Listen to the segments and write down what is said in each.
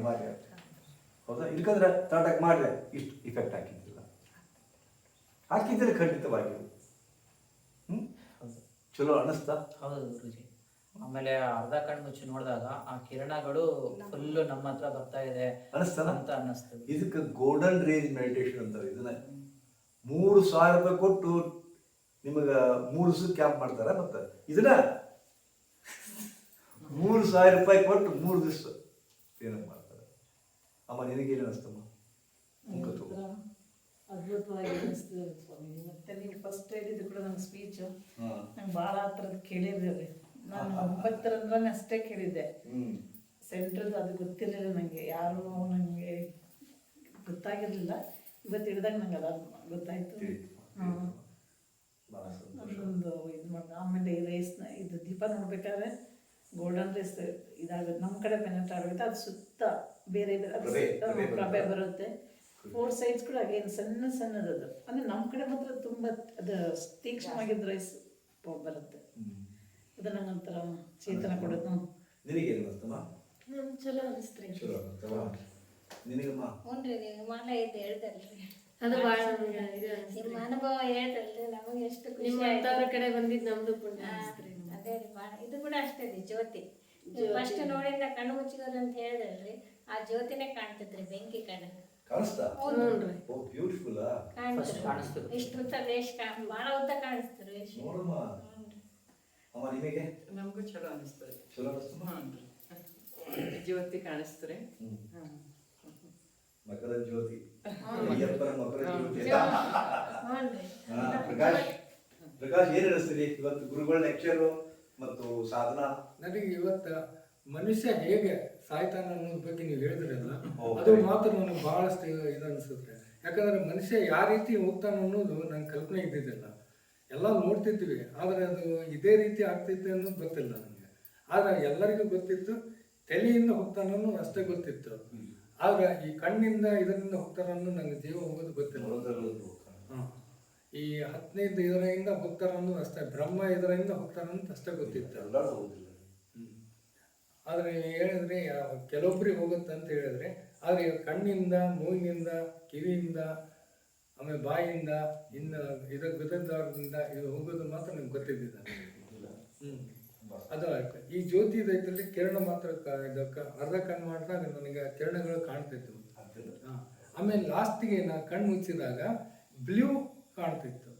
ಅನಿವಾರ್ಯ ಹೌದಾ? ಇಲ್ಕಂದ್ರೆ ತಾಟಕ್ ಮಾಡಿದ್ರೆ ಇಷ್ಟು ಇಫೆಕ್ಟ್ ಹಾಕಿದ್ದಿಲ್ಲ. ಹಾಕಿದ್ದಿಲ್ಲ ಖಂಡಿತವಾಗಿ ಹ್ಞೂ ಚಲೋ ಅನ್ನಿಸ್ತಾ ಹೌದು ಗುರುಜಿ. ಆಮೇಲೆ ಅರ್ಧ ಕಣ್ಣು ಮುಚ್ಚಿ ನೋಡಿದಾಗ ಆ ಕಿರಣಗಳು ಫುಲ್ ನಮ್ಮ ಹತ್ರ ಬರ್ತಾ ಇದೆ ಅಂತ ಅನ್ನಿಸ್ತದೆ ಇದಕ್ಕೆ ಗೋಲ್ಡನ್ ರೇಂಜ್ ಮೆಡಿಟೇಷನ್ ಅಂತಾರೆ ಇದನ್ನ. ಮೂರು ಸಾವಿರ ರೂಪಾಯಿ ಕೊಟ್ಟು ನಿಮಗೆ ಮೂರು ದಿವಸ ಕ್ಯಾಂಪ್ ಮಾಡ್ತಾರೆ ಮತ್ತೆ? ಇದನ್ನ? ಮೂರು ಸಾವಿರ ರೂಪಾಯಿ ಕೊಟ್ಟು ಮೂರು ದಿವಸ ಮಾಡ್ತಾರೆ. ಅಮ್ಮ? ನಿನಗೇನು ಅನಿಸ್ತಮ್ಮ ಅದ್ಭುತವಾಗಿ ಅನಿಸ್ತದೆ ಸ್ವಾಮೀಜಿ ಮತ್ತೆ ನೀವು ಫಸ್ಟ್ ಹೇಳಿದ್ದು ಕೂಡ ನನ್ನ ಸ್ಪೀಚು ನಂಗೆ ಭಾಳ ಆ ಥರದ್ದು ನಾನು ಒಂಬತ್ತರಂದ್ರೆ ಅಷ್ಟೇ ಕೇಳಿದ್ದೆ. ಸೆಂಟ್ರದ್ದು ಅದು ಗೊತ್ತಿರಲಿಲ್ಲ ನನಗೆ ಯಾರು ನನಗೆ ಗೊತ್ತಾಗಿರಲಿಲ್ಲ. ಇವತ್ತು ಹಿಡಿದಾಗ ನಂಗೆ ಅದು ಗೊತ್ತಾಯ್ತು. ಅದೊಂದು ಇದು ಮಾಡಿ ಆಮೇಲೆ ಈ ರೈಸ್ನ ಇದು ದೀಪ ನೋಡ್ಬೇಕಾದ್ರೆ ಗೋಲ್ಡನ್ ರೈಸ್ ಇದಾಗುತ್ತೆ ನಮ್ಮ ಕಡೆ ಪೆನೆಟ್ ಆಗುತ್ತೆ ಅದು ಸುತ್ತ ಬೇರೆ ಪ್ರಭೆ, ಬರುತ್ತೆ. ಫೋರ್ ಸೈಡ್ಸ್ ಕೂಡ ಅಗೇನ್ ಸಣ್ಣ ಸಣ್ಣದದು ಅಂದ್ರೆ ನಮ್ಮ ಕಡೆ ಮಾತ್ರ ತುಂಬ ಅದು ತೀಕ್ಷ್ಣವಾಗಿದ್ದ ರೈಸ್ ಬರುತ್ತೆ. ಅದು ನಂಗೊಂಥರ ಚೇತನ ಕೊಡೋದು ನಿನಗೇನು ನಮ್ಗೆ ಚಲೋ ಅನಿಸ್ತ್ರಿ. ಚಲೋ ಅನಿಸ್ತವ ನಿನಗಮ್ಮ? ಹ್ಞೂನ್ರಿ ನೀವು ಮಾಲ ಇದು ಹೇಳ್ದಲ್ರಿ. ಅದು ಭಾಳ ನಮ್ಗೆ ಇದು ನಿಮ್ಮ ಅನುಭವ ಹೇಳ್ದಲ್ರಿ ನಮಗೆ ಎಷ್ಟು ಖುಷಿ ನಿಮ್ಮ ಆಯ್ತು. ಕಡೆ ಬಂದಿದ್ದು ನಮ್ದು ಪುಣ್ಯ ಹಾ, ಅನಿಸ್ತ್ರಿ ಅದೇ ರೀ ಭಾಳ ಇದು ಕೂಡ ಅಷ್ಟೇ ರೀ ಜ್ಯೋತಿ. ಫಸ್ಟ್ ನೋಡಿಂದ ಕಣ್ಣು ಮುಚ್ಚಿದ್ರು ಅಂತ ಹೇಳಿದ್ರಿ ಆ ಜ್ಯೋತಿನೇ ಕಾಣ್ತಿದ್ರಿ ಬೆಂಕಿ ಕಡೆ. ಕಾಣಿಸ್ತಾ? ಹ್ಞೂನ್ರಿ ಓ ಬ್ಯೂಟಿಫುಲ್ ಇಷ್ಟು ಉದ್ದ ಭಾಳ ಉದ್ದ ನೋಡಮ್ಮ. ಅಮ್ಮ ನಿಮಗೆ? ನಮಗೂ ಚಲೋ ಅನಿಸ್ತದೆ ಚಲೋ ಅನಿಸ್ತಮ್ಮ ಹ್ಞೂ ಜ್ಯೋತಿ ಕಾಣಿಸ್ತಾರೆ. ಮಕರ ಜ್ಯೋತಿ. ಅಯ್ಯಪ್ಪನ ಮಕರ ಜ್ಯೋತಿ. ಹ್ಞೂನ್ರಿ ಹಾ, ಪ್ರಕಾಶ್ ಪ್ರಕಾಶ್ ಏನ್ ಅನಿಸ್ತೀರಿ ಇವತ್ತು ಗುರುಗಳ ಲೆಕ್ಚರ್ ಮತ್ತು ಸಾಧನ? ನನಗೆ ಇವತ್ತ ಮನುಷ್ಯ ಹೇಗೆ ಸಾಯ್ತಾನ ಅನ್ನೋದ್ರ ಬಗ್ಗೆ ನೀವು ಹೇಳಿದ್ರಲ್ಲ ಅದು ಮಾತ್ರ ನನಗೆ ಬಹಳಷ್ಟು ಇದು ಅನಿಸುತ್ತೆ ಯಾಕಂದ್ರೆ ಮನುಷ್ಯ ಯಾವ ರೀತಿ ಹೋಗ್ತಾನ ಅನ್ನೋದು ನಂಗೆ ಕಲ್ಪನೆ ಇದ್ದಿದ್ದಿಲ್ಲ. ಎಲ್ಲ ನೋಡ್ತಿದ್ವಿ ಆದರೆ ಅದು ಇದೇ ರೀತಿ ಆಗ್ತಿತ್ತು ಅನ್ನೋದು ಗೊತ್ತಿಲ್ಲ ನನಗೆ. ಆದ್ರೆ ಎಲ್ಲರಿಗೂ ಗೊತ್ತಿತ್ತು ತಲೆಯಿಂದ ಹೋಗ್ತಾನ ಅಷ್ಟೇ ಗೊತ್ತಿತ್ತು. ಆದ್ರೆ ಈ ಕಣ್ಣಿಂದ ಇದರಿಂದ ಹೋಗ್ತಾರ ಅನ್ನೋದು ನಂಗೆ ಜೀವ ಹೋಗೋದು ಗೊತ್ತಿಲ್ಲ. ಈ ಹದಿನೈದು ಇದರಿಂದ ಹೋಗ್ತಾರ ಅನ್ನೋದು ಅಷ್ಟೇ ಬ್ರಹ್ಮ ಇದರಿಂದ ಹೋಗ್ತಾರಂತ ಅಷ್ಟೇ ಗೊತ್ತಿತ್ತು. ಎಲ್ಲರೂ ಹೋಗುದಿಲ್ಲ. ಆದರೆ ಹೇಳಿದ್ರೆ ಕೆಲವೊಬ್ಬರಿಗೆ ಹೋಗುತ್ತೆ ಅಂತ ಹೇಳಿದ್ರೆ ಆದರೆ ಕಣ್ಣಿಂದ ಮೂಗಿನಿಂದ ಕಿವಿಯಿಂದ ಆಮೇಲೆ ಬಾಯಿಯಿಂದ ಇನ್ನು ಇದ ಗದ್ದಾರದಿಂದ ಇದು ಹೋಗೋದು ಮಾತ್ರ ನಿಮ್ಗೆ ಗೊತ್ತಿದ್ದಿಲ್ಲ. ಹ್ಮ್. ಅದು ಆಯ್ತು. ಈ ಜ್ಯೋತಿ ಇದೈತಲ್ಲಿ ಕಿರಣ ಮಾತ್ರ ಇದಕ್ಕೆ ಇದು ಅರ್ಧ ಕಣ್ಣು ಮಾಡಿದಾಗ ನನಗೆ ಕಿರಣಗಳು ಕಾಣ್ತಿತ್ತು. ಹಾಂ. ಆಮೇಲೆ ಲಾಸ್ಟಿಗೆ ನಾ ಕಣ್ಣು ಮುಚ್ಚಿದಾಗ ಬ್ಲೂ ಕಾಣ್ತಿತ್ತು.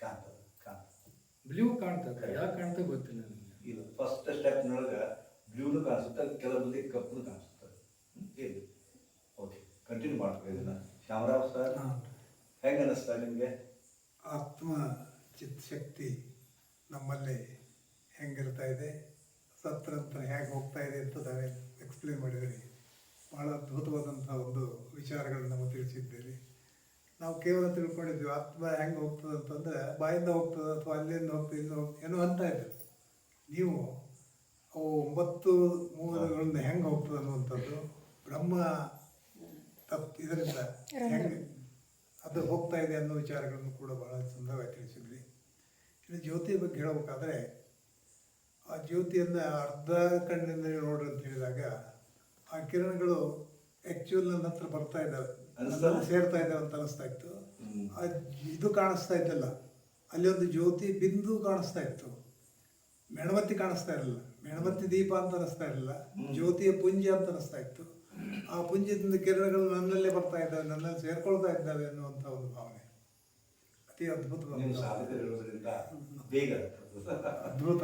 ಕಾಣ್ತದೆ ಕಾಣ್ತದೆ. ಬ್ಲೂ ಕಾಣ್ತದೆ. ಯಾಕೆ ಕಾಣ್ತಾ ಗೊತ್ತಿಲ್ಲ ನನಗೆ. ಇಲ್ಲ ಫಸ್ಟ್ ಸ್ಟೆಪ್ನೊಳಗೆ ಬ್ಲೂನು ಕಾಣಿಸುತ್ತೆ ಕೆಲವು ಮಂದಿ ಕಪ್ಪು ಕಾಣಿಸುತ್ತೆ ಹೇಳಿ ಓಕೆ ಕಂಟಿನ್ಯೂ ಮಾಡ್ತೀವಿ ಇದನ್ನ. ಶ್ಯಾಮರಾವ್ ಸರ್ ಹೆಂಗೆ ಅನ್ನಿಸ್ತಾ ನಿಮಗೆ? ಆತ್ಮ ಚಿತ್ಶಕ್ತಿ ನಮ್ಮಲ್ಲಿ ಹೆಂಗಿರ್ತಾ ಇದೆ ಸತ್ರ ನಂತರ ಹೇಗೆ ಹೋಗ್ತಾ ಇದೆ ಅಂತ ನಾವೇ ಎಕ್ಸ್ಪ್ಲೇನ್ ಮಾಡಿದ್ದೀರಿ ಭಾಳ ಅದ್ಭುತವಾದಂಥ ಒಂದು ವಿಚಾರಗಳನ್ನು ನಾವು ತಿಳಿಸಿದ್ದೀರಿ ನಾವು ಕೇವಲ ತಿಳ್ಕೊಂಡಿದ್ವಿ ಆತ್ಮ ಹೆಂಗೆ ಹೋಗ್ತದೆ ಅಂತಂದರೆ ಬಾಯಿಂದ ಹೋಗ್ತದೆ ಅಥವಾ ಅಲ್ಲಿಂದ ಹೋಗ್ತದೆ ಇಲ್ಲಿ ಹೋಗ್ತದೆ ಏನೋ ಅಂತ ಇದ್ದೀವಿ ನೀವು ಅವು ಒಂಬತ್ತು ಮೂಲಗಳಿಂದ ಹೆಂಗೆ ಹೋಗ್ತದೆ ಅನ್ನುವಂಥದ್ದು ಬ್ರಹ್ಮ ತಪ್ ಇದರಿಂದ ಹೆಂಗೆ ಅದು ಹೋಗ್ತಾ ಇದೆ ಅನ್ನೋ ವಿಚಾರಗಳನ್ನು ಕೂಡ ಬಹಳ ಸುಂದರವಾಗಿ ತಿಳಿಸಿದ್ರಿ. ಇನ್ನು ಜ್ಯೋತಿ ಬಗ್ಗೆ ಹೇಳಬೇಕಾದ್ರೆ ಆ ಜ್ಯೋತಿಯನ್ನು ಅರ್ಧ ಕಣ್ಣಿಂದ ನೋಡ್ರಿ ಅಂತ ಹೇಳಿದಾಗ ಆ ಕಿರಣಗಳು ಆ್ಯಕ್ಚುಲ್ ನನ್ನ ಹತ್ರ ಬರ್ತಾ ಇದ್ದಾವೆ. ಸೇರ್ತಾ ಇದ್ದಾವೆ ಅಂತ ಅನಿಸ್ತಾ ಇತ್ತು. ಆ ಇದು ಕಾಣಿಸ್ತಾ ಇದ್ದಲ್ಲ. ಅಲ್ಲಿ ಒಂದು ಜ್ಯೋತಿ ಬಿಂದು ಕಾಣಿಸ್ತಾ ಇತ್ತು. ಮೆಣಬತ್ತಿ ಕಾಣಿಸ್ತಾ ಇರಲಿಲ್ಲ. ಮೇಣಬತ್ತಿ ದೀಪ ಅಂತ ಅನಿಸ್ತಾ ಇರಲಿಲ್ಲ. ಜ್ಯೋತಿಯ ಪುಂಜ ಅಂತ ಅನಿಸ್ತಾ ಇತ್ತು. ಆ ಪುಂಜದಿಂದ ಕಿರಣಗಳು ನನ್ನಲ್ಲೇ ಬರ್ತಾ ಇದ್ದಾವೆ ನನ್ನಲ್ಲಿ ಸೇರ್ಕೊಳ್ತಾ ಇದ್ದಾವೆ ಅನ್ನುವಂಥ ಒಂದು ಭಾವನೆ. ಅತಿ ಅದ್ಭುತ ಅದ್ಭುತ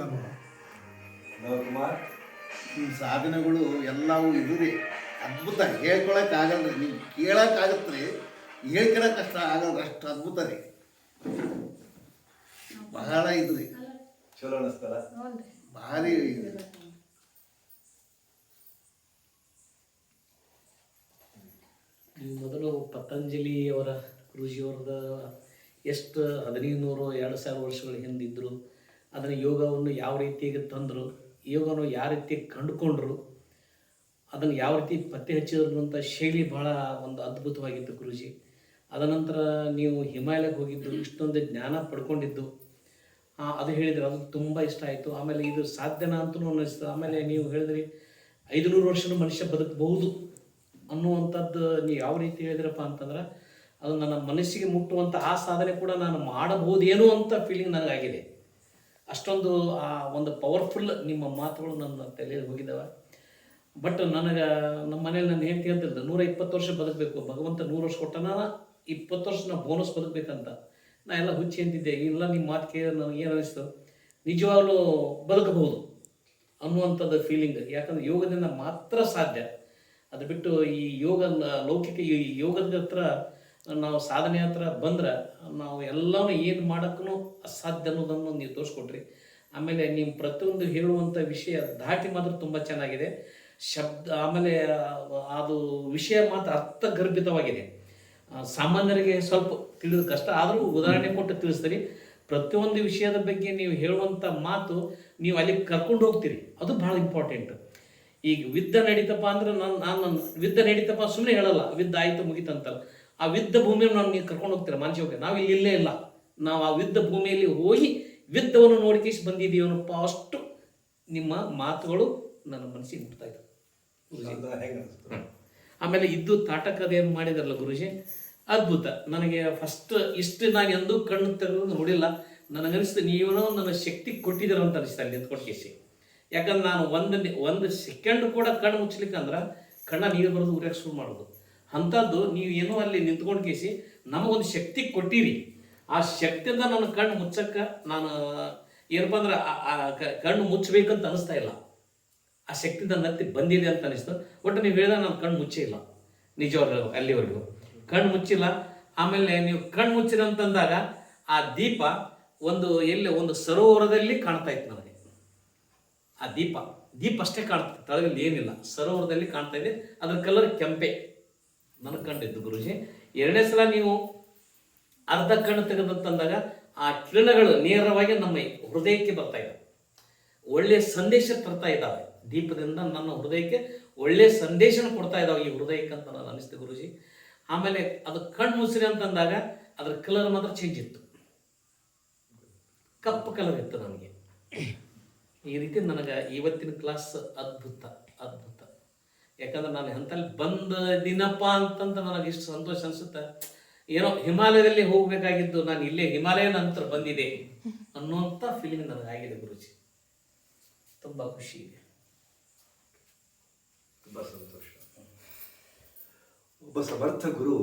ನಿಮ್ಮ ಸಾಧನೆಗಳು ಎಲ್ಲವೂ ಇದ್ರಿ ಅದ್ಭುತ. ಹೇಳ್ಕೊಳಕ್ಕಾಗಲ್ಲ ರೀ ನೀವು ಕೇಳೋಕ್ಕಾಗತ್ತೆ ರೀ ಹೇಳ್ಕೊಳಕ್ ಕಷ್ಟ ಆಗಲ್ಲ ಅಷ್ಟು ಅದ್ಭುತ ರೀ. ಬಹಳ ಇದ್ರಿ. ರೀ ಚಲೋ ಅನಿಸ್ತಲ್ಲ ಭಾರಿ ಇದು. ಮೊದಲು ಪತಂಜಲಿ ಅವರ ಋಷಿಯವ್ರದ ಎಷ್ಟು ಹದಿನೈದು ನೂರು ಎರಡು ಸಾವಿರ ವರ್ಷಗಳ ಹಿಂದಿದ್ದರು ಅದನ್ನು ಯೋಗವನ್ನು ಯಾವ ರೀತಿಯಾಗಿ ತಂದರು ಯೋಗವನ್ನು ಯಾವ ರೀತಿ ಕಂಡುಕೊಂಡ್ರು ಅದನ್ನು ಯಾವ ರೀತಿ ಪತ್ತೆ ಹಚ್ಚಿದ್ರು ಅಂತ ಶೈಲಿ ಭಾಳ ಒಂದು ಅದ್ಭುತವಾಗಿತ್ತು ಗುರುಜಿ. ಅದನಂತರ ನೀವು ಹಿಮಾಲಯಕ್ಕೆ ಹೋಗಿದ್ದು ಇಷ್ಟೊಂದು ಜ್ಞಾನ ಪಡ್ಕೊಂಡಿದ್ದು ಅದು ಹೇಳಿದ್ರೆ, ಅದು ತುಂಬ ಇಷ್ಟ ಆಯಿತು. ಆಮೇಲೆ ಇದು ಸಾಧ್ಯನಾ ಅಂತಲೂ ಅನ್ನಿಸ್ತದೆ ಆಮೇಲೆ ನೀವು ಹೇಳಿದ್ರಿ, ಐದುನೂರು ವರ್ಷನೂ ಮನುಷ್ಯ ಬದುಕಬಹುದು ಅನ್ನುವಂಥದ್ದು ನೀವು ಯಾವ ರೀತಿ ಹೇಳಿದ್ರಪ್ಪ ಅಂತಂದ್ರೆ, ಅದು ನನ್ನ ಮನಸ್ಸಿಗೆ ಮುಟ್ಟುವಂಥ ಆ ಸಾಧನೆ ಕೂಡ ನಾನು ಮಾಡಬಹುದೇನೋ ಅಂತ ಫೀಲಿಂಗ್ ನನಗಾಗಿದೆ. ಅಷ್ಟೊಂದು, ಆ, ಒಂದು ಪವರ್ಫುಲ್ ನಿಮ್ಮ ಮಾತುಗಳು ನನ್ನ ತಲೆಯಲ್ಲಿ ಹೋಗಿದ್ದಾವೆ ಬಟ್ ನನಗೆ, ನಮ್ಮ ಮನೇಲಿ ನನ್ನ ಹೆಂಡತಿ ಅಂತಿದ್ದ ನೂರ ಇಪ್ಪತ್ತು ವರ್ಷ ಬದುಕಬೇಕು, ಭಗವಂತ ನೂರು ವರ್ಷ ಕೊಟ್ಟನ ಇಪ್ಪತ್ತು ವರ್ಷ ನಾನು ಬೋನಸ್ ಬದುಕಬೇಕಂತ. ನಾ ಎಲ್ಲ ಹುಚ್ಚಿ ಅಂತಿದ್ದೆ. ಇಲ್ಲ ನಿಮ್ಮ ಮಾತು ಕೇಳಿ ನನಗೆ ಏನು ಅನಿಸ್ತು? ನಿಜವಾಗ್ಲೂ ಬದುಕಬಹುದು ಅನ್ನುವಂಥದ್ದು ಫೀಲಿಂಗ್ ಯಾಕಂದ್ರೆ ಯೋಗದಿಂದ ಮಾತ್ರ ಸಾಧ್ಯ. ಅದು ಬಿಟ್ಟು ಈ ಯೋಗ, ಲೌಕಿಕ ಈ ಯೋಗದ ಹತ್ರ ನಾವು ಸಾಧನೆ ಹತ್ರ ಬಂದ್ರೆ ನಾವು ಎಲ್ಲನೂ ಏನು ಮಾಡೋಕ್ಕೂ ಅಸಾಧ್ಯ ಅನ್ನೋದನ್ನು ನೀವು ತೋರಿಸ್ಕೊಟ್ರಿ. ಆಮೇಲೆ ನಿಮ್ಮ ಪ್ರತಿಯೊಂದು ಹೇಳುವಂಥ ವಿಷಯ ದಾಟಿ ಮಾತ್ರ ತುಂಬ ಚೆನ್ನಾಗಿದೆ. ಶಬ್ದ, ಆಮೇಲೆ ಅದು ವಿಷಯ ಮಾತ್ರ ಅರ್ಥಗರ್ಭಿತವಾಗಿದೆ. ಸಾಮಾನ್ಯರಿಗೆ ಸ್ವಲ್ಪ ತಿಳಿದ ಕಷ್ಟ. ಆದರೂ ಉದಾಹರಣೆ ಕೊಟ್ಟು ತಿಳಿಸ್ತೀರಿ ಪ್ರತಿಯೊಂದು ವಿಷಯದ ಬಗ್ಗೆ ನೀವು ಹೇಳುವಂಥ ಮಾತು ನೀವು ಅಲ್ಲಿ ಕರ್ಕೊಂಡು ಹೋಗ್ತೀರಿ. ಅದು ಭಾಳ ಇಂಪಾರ್ಟೆಂಟ್ ಈಗ ವಿದ್ದ ನಡೀತಪ್ಪ ಅಂದ್ರೆ ನಾನು ನಾನು ವಿದ್ಯ ನಡೀತಪ್ಪ ಸುಮ್ಮನೆ ಹೇಳಲ್ಲ. ವಿದ್ಯ ಆಯ್ತು ಮುಗಿತಂತಲ್ಲ ಆ ವಿದ್ಯ ಭೂಮಿಯನ್ನು ನಾನು ನೀವು ಕರ್ಕೊಂಡು ಹೋಗ್ತೀರ? ಹೋಗಿ ನಾವು ಇಲ್ಲಿ ಇಲ್ಲೇ ಇಲ್ಲ. ನಾವು ಆ ವಿದ್ದ ಭೂಮಿಯಲ್ಲಿ ಹೋಗಿ ವಿದ್ಯವನ್ನು ನೋಡ್ಕೇಸಿ ಬಂದಿದ್ದೀವನಪ್ಪ ಅಷ್ಟು ನಿಮ್ಮ ಮಾತುಗಳು ನನ್ನ ಮನಸ್ಸಿಗೆ ಮುಟ್ತಾ ಇದ್ದಾವೆ ಆಮೇಲೆ ಇದ್ದು ತಾಟಕದೇನು ಮಾಡಿದಾರಲ್ಲ ಗುರುಜಿ? ಅದ್ಭುತ. ನನಗೆ ಫಸ್ಟ್ ಇಷ್ಟು ನಾನು ಎಂದೂ ಕಣ್ಣು ತೆಗೆದು ನೋಡಿಲ್ಲ. ನನಗನಿಸ್ತು ನೀವೇನೋ ನನ್ನ ಶಕ್ತಿ ಕೊಟ್ಟಿದ್ದೀರ ಅಂತ ಅನಿಸ್ತಾ ಅಲ್ಲಿ ನಿಂತ್ಕೊಟ್ಕೇಸಿ ಯಾಕಂದ್ರೆ ನಾನು ಒಂದು ಒಂದು ಸೆಕೆಂಡ್ ಕೂಡ ಕಣ್ಣು ಮುಚ್ಚಲಿಕ್ಕೆ ಅಂದ್ರೆ ಕಣ್ಣ ನೀರು ಬರೋದು ಉರಿಯಕ್ಕೆ ಶುರು ಮಾಡೋದು. ಅಂಥದ್ದು ನೀವು ಏನೋ ಅಲ್ಲಿ ನಿಂತ್ಕೊಂಡು ಕೇಸಿ ನಮಗೊಂದು ಶಕ್ತಿ ಕೊಟ್ಟಿರಿ. ಆ ಶಕ್ತಿಯಿಂದ ನನ್ನ ಕಣ್ಣು ಮುಚ್ಚಕ್ಕೆ ನಾನು, ಏನಪ್ಪ ಅಂದ್ರೆ ಕಣ್ಣು ಮುಚ್ಚಬೇಕಂತ ಅನಿಸ್ತಾ ಇಲ್ಲ. ಆ ಶಕ್ತಿ ನನ್ನ ಹತ್ತಿ ಬಂದಿದೆ ಅಂತ ಅನಿಸ್ತು. ಒಟ್ಟು ನೀವು ಹೇಳಿದ ನಾನು ಕಣ್ಣು ಮುಚ್ಚಿಲ್ಲ. ನಿಜವಾಗ್ಲೂ ಅಲ್ಲಿವರೆಗೂ. ಕಣ್ಣು ಮುಚ್ಚಿಲ್ಲ. ಆಮೇಲೆ ನೀವು ಕಣ್ಣು ಮುಚ್ಚಿರ ಅಂತಂದಾಗ ಆ ದೀಪ ಒಂದು ಎಲ್ಲಿ ಒಂದು ಸರೋವರದಲ್ಲಿ ಕಾಣ್ತಾ ಇತ್ತು ನನಗೆ ಆ ದೀಪ. ದೀಪ ಅಷ್ಟೇ ಕಾಣ್ತದೆ ತಳಗಲ್ಲಿ ಏನಿಲ್ಲ. ಸರೋವರದಲ್ಲಿ ಕಾಣ್ತಾ ಇದೆ. ಅದರ ಕಲರ್ ಕೆಂಪೆ. ನನಗೆ ಕಂಡಿದ್ದು ಗುರುಜಿ. ಎರಡನೇ ಸಲ ನೀವು ಅರ್ಧ ಕಣ್ಣು ತೆಗೆದಂತಂದಾಗ ಆ ಕಿರಣಗಳು ನೇರವಾಗಿ ನಮ್ಮ ಹೃದಯಕ್ಕೆ ಬರ್ತಾ ಇದ್ದಾವೆ. ಒಳ್ಳೆಯ ಸಂದೇಶ ತರ್ತಾ ಇದ್ದಾವೆ. ದೀಪದಿಂದ ನನ್ನ ಹೃದಯಕ್ಕೆ ಒಳ್ಳೆಯ ಸಂದೇಶನ ಕೊಡ್ತಾ ಇದ್ದಾವೆ ಈ ಹೃದಯಕ್ಕೆ ಅಂತ ನಾನು ಅನಿಸ್ತು ಗುರುಜಿ. ಆಮೇಲೆ ಅದು ಕಣ್ಣು ಮುಸಿರಿ ಅಂತಂದಾಗ ಅದ್ರ ಕಲರ್ ಮಾತ್ರ ಚೇಂಜ್ ಇತ್ತು. ಕಪ್ಪು ಕಲರ್ ಇತ್ತು ನನಗೆ. ಈ ರೀತಿ ನನಗೆ ಇವತ್ತಿನ ಕ್ಲಾಸ್ ಅದ್ಭುತ ಅದ್ಭುತ. ಯಾಕಂದ್ರೆ ನಾನು ಎಂತಲ್ಲಿ ಬಂದ ದಿನಪ್ಪ ಅಂತಂದ್ರೆ ನನಗೆ ಇಷ್ಟು ಸಂತೋಷ ಅನಿಸುತ್ತೆ? ಏನೋ ಹಿಮಾಲಯದಲ್ಲಿ ಹೋಗಬೇಕಾಗಿದ್ದು ನಾನು ಇಲ್ಲೇ ಹಿಮಾಲಯ ನಂತರ ಬಂದಿದೆ ಅನ್ನುವಂಥ ಫೀಲಿಂಗ್ ನನಗಾಗಿದೆ ಗುರುಜಿ. ತುಂಬ ಖುಷಿ ಇದೆ. ತುಂಬ ಸಂತೋಷ ಒಬ್ಬ ಸಮರ್ಥ ಗುರು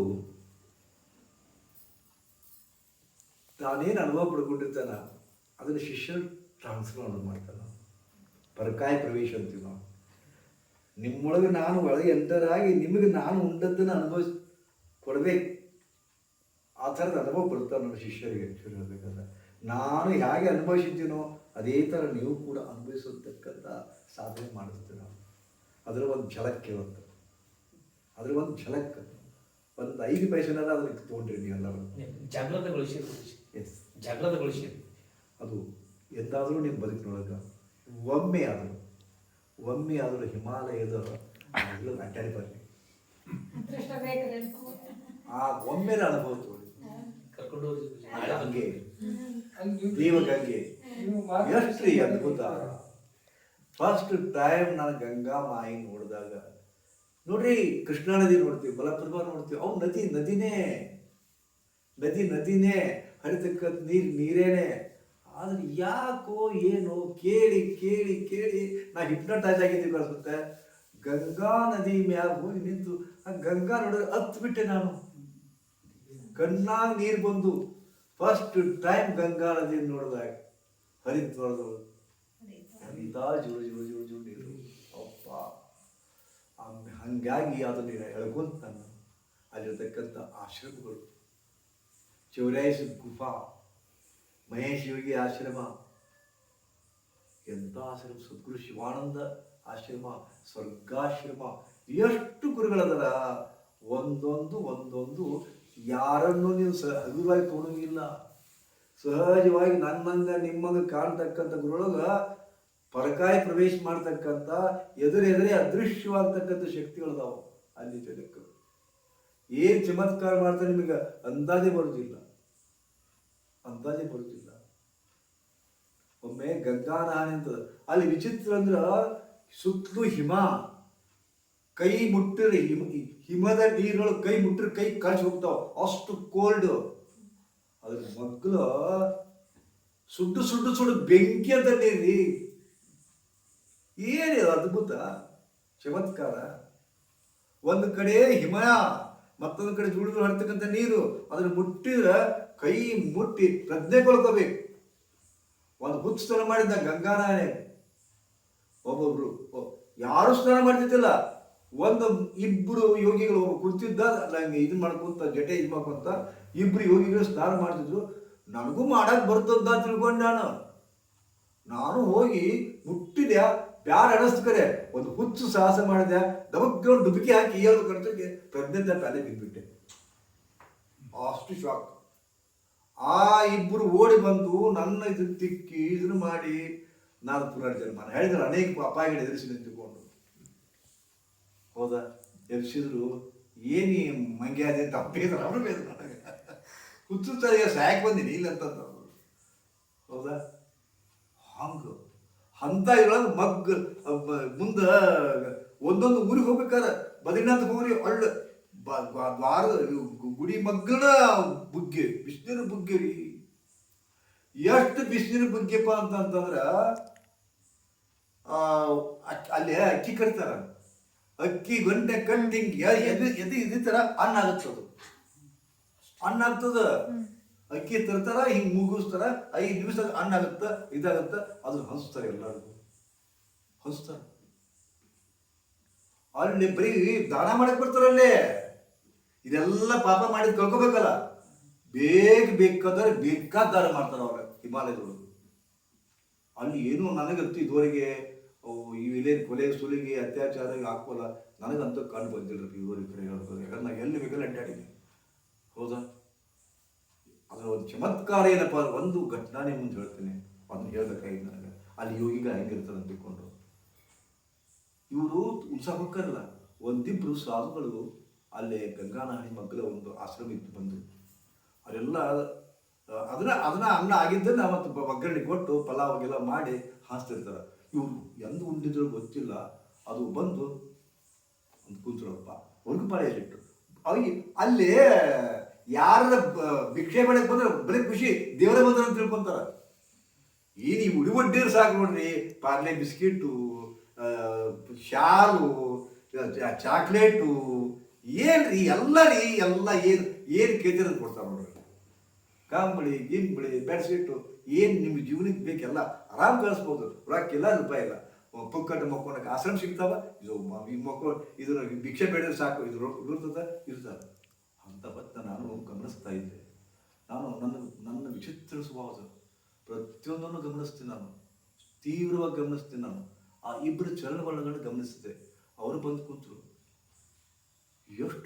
ತಾನೇನು ಅನುಭವ ಪಡ್ಕೊಂಡಿರ್ತಾನ, ಅದನ್ನು ಶಿಷ್ಯರು ಟ್ರಾನ್ಸ್ಫರ್ ಮಾಡ್ತಾನೆ ಪರಕಾಯ ಪ್ರವೇಶ ಅಂತೀವಿ ನಾವು. ನಿಮ್ಮೊಳಗೆ ನಾನು ಒಳಗೆ ಎಂಟರ್ ಆಗಿ ನಿಮಗೆ ನಾನು ಉಂಡದ್ದನ್ನು ಅನುಭವ ಕೊಡಬೇಕು. ಆ ಥರದ ಅನುಭವ ಬರುತ್ತೆ ನಮ್ಮ ಶಿಷ್ಯರಿಗೆ ಆ್ಯಕ್ಚುಲಿ ಹೇಳ್ಬೇಕಂದ್ರೆ. ನಾನು ಹೇಗೆ ಅನುಭವಿಸಿದ್ದೀನೋ ಅದೇ ಥರ ನೀವು ಕೂಡ ಅನುಭವಿಸತಕ್ಕಂಥ ಸಾಧನೆ ಮಾಡಿಸ್ತೀವಿ ನಾವು ಅದರ ಒಂದು ಝಲಕ್ ಇವತ್ತು ಅದ್ರ ಒಂದು ಝಲಕ್. ಒಂದು ಐದು ಪೈಸೆನಾರ ಅದಕ್ಕೆ ತೊಗೊಂಡ್ರಿ ನೀವೆಲ್ಲರೂ. ಗುರುಜಿ ಎಸ್ ಜಗಳದಗೊಳಿಸಿ ಅದು ಎಂದಾದರೂ ನಿಮ್ಮ ಬದುಕಿನೊಳಗೆ ಒಮ್ಮೆ ಆದರೂ ಒಮ್ಮೆ ಆದರೂ ಹಿಮಾಲಯದ ಎಲ್ಲ ಅಡ್ಡಾಡಿ ಬರಲಿ ಅದೃಷ್ಟ ಆ ಒಮ್ಮೆ ಅನುಭವ ತೋರಿ. ಕರ್ಕೊಂಡು ಹೋಗಿ. ದೇವಗಂಗೆ. ಎಷ್ಟು ಅದ್ಭುತ. ಫಸ್ಟ್ ಟೈಮ್ ನಾನು ಗಂಗಾ ಮಾಯಿ ನೋಡಿದಾಗ, ನೋಡ್ರಿ ಕೃಷ್ಣಾ ನದಿ ನೋಡ್ತೀವಿ ಮಲಪ್ರಭಾ ನೋಡ್ತೀವಿ, ಅವು ನದಿ, ನದಿನೇ ನದಿ, ನದಿನೇ ಹರಿತಕ್ಕಂಥ ನೀರು, ನೀರೇನೆ. ಆದ್ರೆ ಯಾಕೋ ಏನೋ ಕೇಳಿ ಕೇಳಿ ಕೇಳಿ ನಾ ಹಿಪ್ನಟೈಸ್ ಆಗಿದ್ದೀವಿ ಅನ್ಸುತ್ತೆ ಗಂಗಾ ನದಿ ಮ್ಯಾಗ ಹೋಗಿ ನಿಂತು, ಆ ಗಂಗಾ ನೋಡಿದ್ರೆ ಹತ್ತು ಬಿಟ್ಟೆ ನಾನು. ಕಣ್ಣಾಗ ನೀರು ಬಂದು ಫಸ್ಟ್ ಟೈಮ್ ಗಂಗಾ ನದಿ ನೋಡಿದಾಗ, ಹರಿದ್ವಾರದೊಳಗೆ. ಹರಿತಾ ಜುಳು ಜುಳು ಜುಳು ಜುಳು ನೀರು. ಅಪ್ಪ. ಹಂಗಾಗಿ ಅದನ್ನ ಎಳ್ಕೊಂತ ನಾನು ಅಲ್ಲಿರ್ತಕ್ಕಂಥ ಆಶ್ರಮಗಳು. ಚೌರಾಯಿಸ ಗುಫಾ, ಮಹೇಶ್ ಯೋಗಿ ಆಶ್ರಮ. ಎಂಥ ಆಶ್ರಮ? ಸದ್ಗುರು ಶಿವಾನಂದ ಆಶ್ರಮ, ಸ್ವರ್ಗಾಶ್ರಮ. ಎಷ್ಟು ಗುರುಗಳದರ? ಒಂದೊಂದು ಒಂದೊಂದು. ಯಾರನ್ನು ನೀವು ಸ ಹಗುರವಾಗಿ ಸಹಜವಾಗಿ ನನ್ನಂಗ ನಿಮ್ಮಂಗ ಕಾಣ್ತಕ್ಕಂಥ ಗುರುಳಗ ಪರಕಾಯ ಪ್ರವೇಶ ಮಾಡ್ತಕ್ಕಂಥ ಎದುರೆದುರೇ ಅದೃಶ್ಯವಾಗ್ತಕ್ಕಂಥ ಶಕ್ತಿಗಳದಾವು ಅಲ್ಲಿ ಜನಕ್ಕೆ. ಏನು ಚಮತ್ಕಾರ ಮಾಡ್ತಾರೆ ನಿಮಗೆ ಅಂದಾಜೆ ಬರುವುದಿಲ್ಲ ಅಂದಾಜೆ ಬರುವುದಿಲ್ಲ ಒಮ್ಮೆ ಗಂಗಾ ಗಂಗಾನಹಾನಿ ಅಂತ ಅಲ್ಲಿ ವಿಚಿತ್ರ ಅಂದ್ರ ಸುತ್ತಲೂ ಹಿಮ, ಕೈ ಮುಟ್ಟಿರಿ ಹಿಮ ಹಿಮದ ನೀರುಗಳು ಕೈ ಮುಟ್ಟಿರಿ ಕೈ ಕಳ್ಸಿ ಹೋಗ್ತಾವ. ಅಷ್ಟು ಕೋಲ್ಡ್ ಅದ್ರ ಮಗ್ಲು ಸುಟ್ಟು ಸುಟ್ಟು ಸುಡು ಬೆಂಕಿ ಅಂತ ನೀರಿ. ಏನಿದು ಅದ್ಭುತ, ಚಮತ್ಕಾರ. ಒಂದು ಕಡೆ ಹಿಮಯ, ಮತ್ತೊಂದು ಕಡೆ ಜುಳಿದು ಹರ್ತಕ್ಕಂಥ ನೀರು. ಅದನ್ನು ಮುಟ್ಟಿದ್ರೆ ಕೈ ಮುಟ್ಟಿ ಪ್ರಜ್ಞೆ ಕೊಳ್ಕೋಬೇಕು. ಒಂದು ಹುತ್ ಸ್ನಾನ ಮಾಡಿದ್ದ ಗಂಗಾನಾಯನೆ ಒಬ್ಬೊಬ್ರು ಯಾರು ಸ್ನಾನ ಮಾಡ್ತಿದ್ದಿಲ್ಲ. ಒಂದು ಇಬ್ರು ಯೋಗಿಗಳು ಒಬ್ಬ ಕುಳಿತಿದ್ದ ನಂಗೆ ಇದು ಮಾಡ್ಕೊಂತ, ಜಟೆ ಇದು ಮಾಡ್ಕೊಂತ ಇಬ್ರು ಯೋಗಿಗಳು ಸ್ನಾನ ಮಾಡ್ತಿದ್ರು. ನನಗೂ ಮಾಡಕ್ ಬರ್ತದ ತಿಳ್ಕೊಂಡು ನಾನು. ನಾನು ಹೋಗಿ ಮುಟ್ಟಿದೆ. ಬ್ಯಾಡ ಅನಿಸ್ಕರೆ ಒಂದು ಹುಚ್ಚು ಸಾಹಸ ಮಾಡಿದೆ. ದಮಗ್ಗ ಡುಬುಕಿ ಹಾಕಿ ಏಳು ಕಡ್ತಕ್ಕೆ ಪ್ರಜ್ಞೆಂತ ತಲೆ ಬಿದ್ದುಬಿಟ್ಟೆ ಅಷ್ಟು ಶಾಕ್ ಆ ಇಬ್ಬರು ಓಡಿ ಬಂದು ನನ್ನ ಇದು ತಿಕ್ಕಿ ಇದನ್ನು ಮಾಡಿ ನಾನು ಪುನರ್ಜನ್ಮ ನಾನು ಹೇಳಿದ್ರೆ ಅನೇಕ ಅಪಾಯಗಳು ಎದುರಿಸಿ ನಿಂತುಕೊಂಡು ಹೌದಾ? ಎದುರಿಸಿದ್ರು ಏನಿ ಮಂಗ್ಯಾದೆ ತಪ್ಪಿದ್ರೆ ಅವರು ಅವ್ರು ನನಗೆ. ಹುಚ್ಚು ಸಾಯಕ್ ಬಂದಿನಿ, ಇಲ್ಲ ಅಂತ ಹೌದಾ? ಹಂಗ. ಅಂತ ಇರೋದು ಮಗ್ ಮುಂದ ಒಂದೊಂದು ಊರಿಗೆ ಹೋಗ್ಬೇಕಾದ್ರೆ ಬದ್ರಿನಾಥ ಹೋಗ್ರಿ ಒಳ್ಳೆ. ಗು- ಗುಡಿ ಮಗ್ಗನ ಬುಗ್ಗೆ ಬಿಸಿನೀರು ಬುಗ್ಗೆ ರೀ. ಎಷ್ಟು ಬಿಸಿನೀರು ಬುಗ್ಗೆಪ್ಪ ಅಂತಂತಂದ್ರೆ ಅಲ್ಲಿ ಅಕ್ಕಿ ಕಟ್ತಾರ. ಅಕ್ಕಿ ಗಂಟೆ ಕಟ್ಟಿ ಎದೆ ಎದೆ, ಇದೇ ತರ ಅನ್ನ ಆಗತ್ತದು ಅನ್ನ ಆಗ್ತದ ಅಕ್ಕಿ ತರ್ತಾರ, ಹಿಂಗೆ ಮುಗಿಸ್ತಾರ, ಐದು ನಿಮಿಷ ಆಗುತ್ತ, ಇದಾಗುತ್ತ ಅದನ್ನ ಹಂಚ್ತಾರೆ ಎಲ್ಲರಿಗೂ. ಹಂಚ್ತಾರ. ಅಲ್ಲಿ ಬರೀ ದಾನ ಮಾಡಕ್ ಬರ್ತಾರಲ್ಲೇ ಇದೆಲ್ಲ ಪಾಪ ಮಾಡಿದ್ ಕಳ್ಕೊಬೇಕಲ್ಲ. ಬೇಗ ಬೇಕಾದ್ರೆ ಬೇಕಾದ ದಾನ ಮಾಡ್ತಾರ ಅವ್ರ ಹಿಮಾಲಯದವರು. ಅಲ್ಲಿ ಏನು ನನಗಂತೂ ಇದುವರೆಗೆ ಅವು ಇವಿದೇ ಕೊಲೆ ಸುಲಿಗೆ ಅತ್ಯಾಚಾರ ಹಾಕೋಲ್ಲ ನನಗಂತೂ ಕಂಡು ಬಂದಿಲ್ಲ ಇದುವರೆಗೆ ಕಡೆ ಹೇಳ್ಬೋದು ಯಾಕಂದ್ರೆ ಎಲ್ಲಿ ಬೇಕಲ್ಲ ಅಡ್ಡಾಡಿದ್ದೀನಿ. ಹೌದಾ? ಚಮತ್ಕಾರ ಏನಪ್ಪ ಒಂದು ಘಟನೆ ಮುಂದೆ ಹೇಳ್ತೀನಿ. ಅದನ್ನ ಹೇಳ್ಬೇಕಾಗಿತ್ತು ನನಗೆ. ಅಲ್ಲಿ ಯೋಗಿಗಳು ಹೆಂಗಿರ್ತಾರೆ ಅಂತ ತಿಳ್ಕೊಂಡು. ಇವರು ಉತ್ಸಾಹ ಹೋಗ್ತಾರಲ್ಲ ಒಂದಿಬ್ರು ಸಾಧುಗಳು ಅಲ್ಲೇ ಗಂಗಾನಹಳ್ಳಿ ಮಗ್ಗಲ ಒಂದು ಆಶ್ರಮ ಇತ್ತು ಬಂದು ಅವರೆಲ್ಲ ಅದನ್ನ ಅದನ್ನ ಅನ್ನ ಆಗಿದ್ದನ್ನ ಬ- ಒಗ್ಗರಣೆ ಕೊಟ್ಟು ಪಲಾವ್ ಎಲ್ಲ ಮಾಡಿ ಹಾಸ್ತಿರ್ತಾರೆ. ಇವರು ಎಂದು ಉಂಡಿದ್ರು ಗೊತ್ತಿಲ್ಲ. ಅದು ಬಂದು ಒಂದು ಕೂತ್ರಪ್ಪ ಒಂದು ಪಾಳೆಯಲ್ಲಿಟ್ಟು ಅವಿ ಅಲ್ಲಿ ಯಾರ ಭಿಕ್ಷೆ ಬೆಳಕ್ ಬಂದ್ರೆ ಬರೀ ಖುಷಿ ದೇವರೇ ಬಂದ್ರೆ ಅಂತ ತಿಳ್ಕೊಂತಾರ. ಈ ನೀವು ಸಾಕು ನೋಡ್ರಿ ಪಾರ್ಲೆ ಬಿಸ್ಕಿಟು ಶಾಲು ಚಾಕ್ಲೇಟು, ಏನ್ರಿ ಎಲ್ಲ ರೀ ಎಲ್ಲ ಏನು ಏನು ಕೇಳ್ತಿರೋದು ಕೊಡ್ತಾರೆ ನೋಡ್ರಿ. ಕಂಬಳಿ, ಗಿಂಬಳಿ, ಬೆಡ್ಶೀಟು, ಏನು ನಿಮ್ಮ ಜೀವನಕ್ಕೆ ಬೇಕೆಲ್ಲ ಆರಾಮ್ ಕಳಿಸ್ಬೋದು. ರೊಕ್ಕಿಲ್ಲ ರೂಪಾಯಿ ಇಲ್ಲ. ಪುಕ್ಕಟ್ಟು ಮಕ್ಕೊಳಕ್ಕೆ ಆಶ್ರಮ ಸಿಗ್ತಾವ, ಇದು ಈ ಮಕ್ಕಳು ಇದನ್ನ ಭಿಕ್ಷೆ ಬೇಡ ಸಾಕು, ಇದು ಇರ್ತದೆ. ಅಂತ ಭಕ್ತ ನಾನು ಗಮನಿಸ್ತಾ ಇದ್ದೆ. ನಾನು ನನ್ನ ನನ್ನ ವಿಚಿತ್ರ ಸ್ವಭಾವ ಪ್ರತಿಯೊಂದನ್ನು ಗಮನಿಸ್ತೀನಿ ನಾನು. ತೀವ್ರವಾಗಿ ಗಮನಿಸ್ತೀನಿ ನಾನು. ಆ ಇಬ್ಬರು ಚಲನವಲನಗಳನ್ನು ಗಮನಿಸಿದೆ. ಅವರು ಬಂದು ಕೂತರು. ಎಷ್ಟು